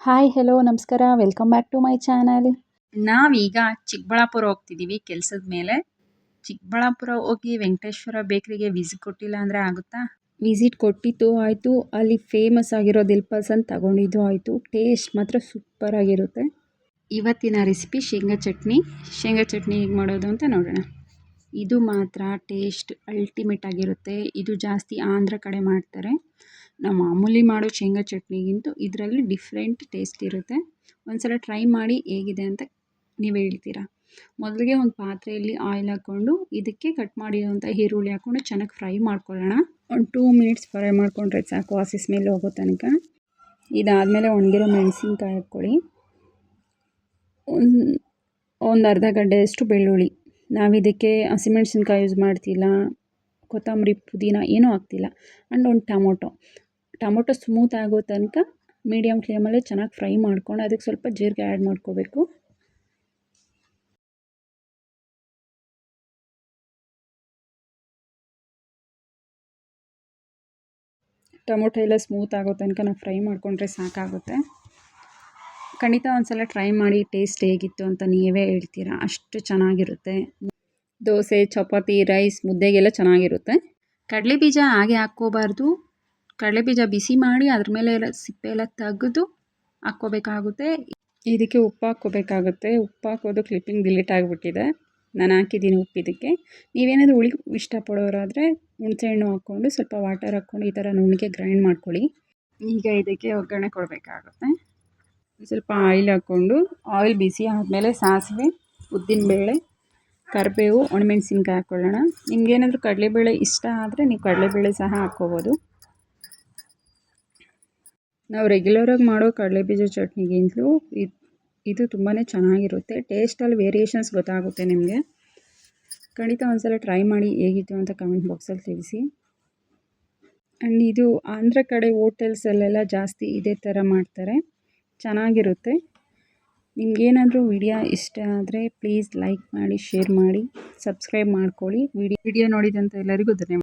Hi hello ನಮಸ್ಕಾರ. Welcome back to my channel ನಾವೀಗ ಚಿಕ್ಕಬಳ್ಳಾಪುರ ಹೋಗ್ತಿದ್ದೀವಿ ಕೆಲಸದ ಮೇಲೆ. ಚಿಕ್ಕಬಳ್ಳಾಪುರ ಹೋಗಿ ವೆಂಕಟೇಶ್ವರ ಬೇಕ್ರಿಗೆ ವಿಸಿಟ್ ಕೊಟ್ಟಿಲ್ಲ ಅಂದರೆ ಆಗುತ್ತಾ? ವಿಸಿಟ್ ಕೊಟ್ಟಿದ್ದು ಆಯಿತು. ಅಲ್ಲಿ ಫೇಮಸ್ ಆಗಿರೋ ದಿಲ್ಪಸ್ ಅಂತ ತಗೊಂಡಿದ್ದು ಆಯಿತು. ಟೇಸ್ಟ್ ಮಾತ್ರ ಸೂಪರ್ ಆಗಿರುತ್ತೆ. ಇವತ್ತಿನ ರೆಸಿಪಿ ಶೇಂಗಾ ಚಟ್ನಿ. ಶೇಂಗಾ ಚಟ್ನಿ ಹೇಗೆ ಮಾಡೋದು ಅಂತ ನೋಡೋಣ. ಇದು ಮಾತ್ರ ಟೇಸ್ಟ್ ಅಲ್ಟಿಮೇಟ್ ಆಗಿರುತ್ತೆ. ಇದು ಜಾಸ್ತಿ ಆಂಧ್ರ ಕಡೆ ಮಾಡ್ತಾರೆ. ನಾವು ಮಾಮೂಲಿ ಮಾಡೋ ಶೇಂಗಾ ಚಟ್ನಿಗಿಂತ ಇದರಲ್ಲಿ ಡಿಫ್ರೆಂಟ್ ಟೇಸ್ಟ್ ಇರುತ್ತೆ. ಒಂದ್ಸಲ ಟ್ರೈ ಮಾಡಿ ಹೇಗಿದೆ ಅಂತ ನೀವು ಹೇಳ್ತೀರಾ? ಮೊದಲಿಗೆ ಒಂದು ಪಾತ್ರೆಯಲ್ಲಿ ಆಯಿಲ್ ಹಾಕ್ಕೊಂಡು ಇದಕ್ಕೆ ಕಟ್ ಮಾಡಿರೋಂಥ ಈರುಳ್ಳಿ ಹಾಕ್ಕೊಂಡು ಚೆನ್ನಾಗಿ ಫ್ರೈ ಮಾಡ್ಕೊಳ್ಳೋಣ. ಒಂದು ಟೂ ಮಿನಿಟ್ಸ್ ಫ್ರೈ ಮಾಡ್ಕೊಂಡ್ರೆ ಸಾಕು, ಹಸಿ ಸ್ಮೆಲ್ ಹೋಗೋ ತನಕ. ಇದಾದಮೇಲೆ ಒಣಗಿರೋ ಮೆಣಸಿನ್ಕಾಯಿ ಹಾಕ್ಕೊಳ್ಳಿ. ಒಂದು ಒಂದು ಅರ್ಧ ಗಂಟೆಯಷ್ಟು ಬೆಳ್ಳುಳ್ಳಿ. ನಾವಿದಕ್ಕೆ ಹಸಿಮೆಣ್ಸಿನ್ಕಾಯಿ ಯೂಸ್ ಮಾಡ್ತಿಲ್ಲ. ಕೊತ್ತಂಬರಿ ಪುದೀನ ಏನೂ ಹಾಕ್ತಿಲ್ಲ. ಆ್ಯಂಡ್ ಒಂದು ಟೊಮೊಟೊ. ಟೊಮೊಟೊ ಸ್ಮೂತ್ ಆಗೋ ತನಕ ಮೀಡಿಯಮ್ ಫ್ಲೇಮಲ್ಲೇ ಚೆನ್ನಾಗಿ ಫ್ರೈ ಮಾಡ್ಕೊಂಡು ಅದಕ್ಕೆ ಸ್ವಲ್ಪ ಜೀರಿಗೆ ಆ್ಯಡ್ ಮಾಡ್ಕೋಬೇಕು. ಟೊಮೊಟೊ ಎಲ್ಲ ಸ್ಮೂತ್ ಆಗೋ ತನಕ ನಾವು ಫ್ರೈ ಮಾಡಿಕೊಂಡ್ರೆ ಸಾಕಾಗುತ್ತೆ. ಖಂಡಿತ ಒಂದ್ಸಲ ಟ್ರೈ ಮಾಡಿ ಟೇಸ್ಟ್ ಹೇಗಿತ್ತು ಅಂತ ನೀವೇ ಹೇಳ್ತೀರಾ? ಅಷ್ಟು ಚೆನ್ನಾಗಿರುತ್ತೆ. ದೋಸೆ, ಚಪಾತಿ, ರೈಸ್ ಮುದ್ದೆಗೆಲ್ಲ ಚೆನ್ನಾಗಿರುತ್ತೆ. ಕಡಲೆ ಬೀಜ ಹಾಗೆ ಹಾಕ್ಕೋಬಾರ್ದು. ಕಡಲೆ ಬೀಜ ಬಿಸಿ ಮಾಡಿ ಅದ್ರ ಮೇಲೆ ಸಿಪ್ಪೆ ಎಲ್ಲ ತೆಗೆದು ಹಾಕ್ಕೋಬೇಕಾಗುತ್ತೆ. ಇದಕ್ಕೆ ಉಪ್ಪು ಹಾಕ್ಕೋಬೇಕಾಗುತ್ತೆ. ಉಪ್ಪು ಹಾಕೋದು ಕ್ಲಿಪ್ಪಿಂಗ್ ಡಿಲೀಟ್ ಆಗಿಬಿಟ್ಟಿದೆ. ನಾನು ಹಾಕಿದ್ದೀನಿ ಉಪ್ಪು ಇದಕ್ಕೆ. ನೀವೇನಾದರೂ ಹುಳಿ ಇಷ್ಟಪಡೋರಾದರೆ ಹುಣಸೆಹಣ್ಣು ಹಾಕ್ಕೊಂಡು, ಸ್ವಲ್ಪ ವಾಟರ್ ಹಾಕ್ಕೊಂಡು ಈ ಥರ ನುಣ್ಣಗೆ ಗ್ರೈಂಡ್ ಮಾಡ್ಕೊಳ್ಳಿ. ಈಗ ಇದಕ್ಕೆ ಒಗ್ಗರಣೆ ಕೊಡಬೇಕಾಗುತ್ತೆ. ಸ್ವಲ್ಪ ಆಯಿಲ್ ಹಾಕ್ಕೊಂಡು ಆಯಿಲ್ ಬಿಸಿ ಆದಮೇಲೆ ಸಾಸಿವೆ, ಉದ್ದಿನಬೇಳೆ, ಕರಿಬೇವು, ಒಣಮೆಣಸಿನ್ಕಾಯಿ ಹಾಕ್ಕೊಳ್ಳೋಣ. ನಿಮ್ಗೇನಾದರೂ ಕಡಲೆಬೇಳೆ ಇಷ್ಟ ಆದರೆ ನೀವು ಕಡಲೆಬೇಳೆ ಸಹ ಹಾಕ್ಕೋಬೋದು. ನಾವು ರೆಗ್ಯುಲರಾಗಿ ಮಾಡೋ ಕಡಲೆಬೀಜ ಚಟ್ನಿಗಿಂತಲೂ ಇದು ಇದು ತುಂಬಾ ಚೆನ್ನಾಗಿರುತ್ತೆ. ಟೇಸ್ಟಲ್ಲಿ ವೇರಿಯೇಷನ್ಸ್ ಗೊತ್ತಾಗುತ್ತೆ ನಿಮಗೆ. ಖಂಡಿತ ಒಂದ್ಸಲ ಟ್ರೈ ಮಾಡಿ ಹೇಗಿತ್ತು ಅಂತ ಕಮೆಂಟ್ ಬಾಕ್ಸಲ್ಲಿ ತಿಳಿಸಿ. ಆ್ಯಂಡ್ ಇದು ಆಂಧ್ರ ಕಡೆ ಹೋಟೆಲ್ಸಲ್ಲೆಲ್ಲ ಜಾಸ್ತಿ ಇದೇ ಥರ ಮಾಡ್ತಾರೆ. ಚೆನ್ನಾಗಿರುತ್ತೆ. ನಿಮ್ಗೇನಾದರೂ ವಿಡಿಯೋ ಇಷ್ಟ ಆದರೆ ಪ್ಲೀಸ್ ಲೈಕ್ ಮಾಡಿ ಶೇರ್ ಮಾಡಿ ಸಬ್ಸ್ಕ್ರೈಬ್ ಮಾಡ್ಕೊಳ್ಳಿ. ವಿಡಿಯೋ ವಿಡಿಯೋ ನೋಡಿದಂಥ ಎಲ್ಲರಿಗೂ ಧನ್ಯವಾದ.